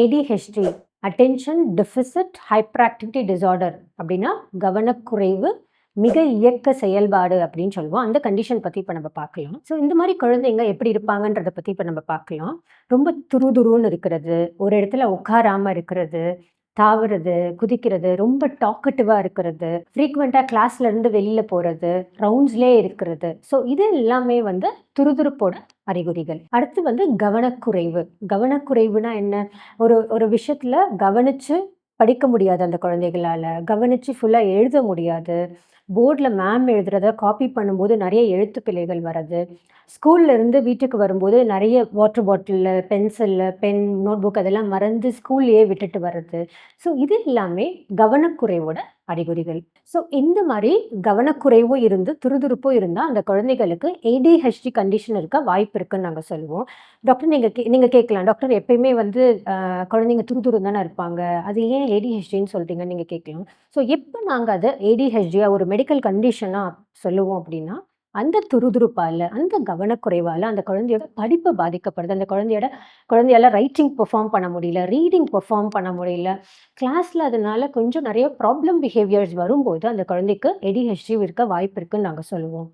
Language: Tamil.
ADHD attention deficit hyperactivity disorder அப்படின்னா கவனக்குறைவு மிக இயக்க செயல்பாடு அப்படின்னு சொல்லுவோம். அந்த கண்டிஷன் பற்றி இப்போ நம்ம பார்க்கலாம். ஸோ இந்த மாதிரி குழந்தைங்க எப்படி இருப்பாங்கன்றத பற்றி இப்போ நம்ம பார்க்கலாம். ரொம்ப துருதுருன்னு இருக்கிறது ஒரு இடத்துல உட்காராமல் இருக்கிறது தாவுறது குதிக்கிறது ரொம்ப டாக்கட்டிவாக இருக்கிறது ஃப்ரீக்வெண்ட்டாக கிளாஸ்லேருந்து வெளியில் போகிறது ரவுண்ட்ஸ்லேயே இருக்கிறது. ஸோ இது எல்லாமே வந்து துருதுருப்போட அறிகுறிகள். அடுத்து வந்து கவனக்குறைவு. கவனக்குறைவுனா என்ன? ஒரு ஒரு விஷயத்தில் கவனித்து படிக்க முடியாது அந்த குழந்தைகளால். கவனித்து ஃபுல்லாக எழுத முடியாது. போர்டில் மேம் எழுதுறத காப்பி பண்ணும்போது நிறைய எழுத்து பிழைகள் வருது ஸ்கூல்லேருந்து வீட்டுக்கு வரும்போது நிறைய வாட்டர் பாட்டிலில் பென்சிலில் பென் நோட் புக் அதெல்லாம் மறந்து ஸ்கூல்லையே விட்டுட்டு வர்றது. ஸோ இது எல்லாமே கவனக்குறைவோட அறிகுறிகள். ஸோ இந்த மாதிரி கவனக்குறைவும் இருந்து துருதுருப்பும் இருந்தால் அந்த குழந்தைகளுக்கு ஏடிஹெச்டி கண்டிஷன் இருக்க வாய்ப்பு இருக்குன்னு நாங்கள் சொல்லுவோம். டாக்டர் நீங்கள் கே நீங்கள் கேட்கலாம். டாக்டர் எப்பயுமே வந்து குழந்தைங்க துருதுரு தானே இருப்பாங்க. அது ஏன் ஏடிஹெச்டின்னு சொல்கிறீங்கன்னு நீங்கள் கேட்கலாம். ஸோ எப்போ நாங்கள் அதை ஏடிஹெச்டியாக ஒரு மெடிக்கல் கண்டிஷனாக சொல்லுவோம் அப்படின்னா அந்த துருதுருப்பால் அந்த கவனக்குறைவால் அந்த குழந்தையோட படிப்பு பாதிக்கப்படுது. அந்த குழந்தையோட குழந்தையால ரைட்டிங் பெர்ஃபார்ம் பண்ண முடியல ரீடிங் பெர்ஃபார்ம் பண்ண முடியல. கிளாஸில் அதனால கொஞ்சம் நிறைய ப்ராப்ளம் பிஹேவியர்ஸ் வரும்போது அந்த குழந்தைக்கு ஏடிஹெச்டி இருக்க வாய்ப்பு இருக்குன்னு நாங்கள் சொல்லுவோம்.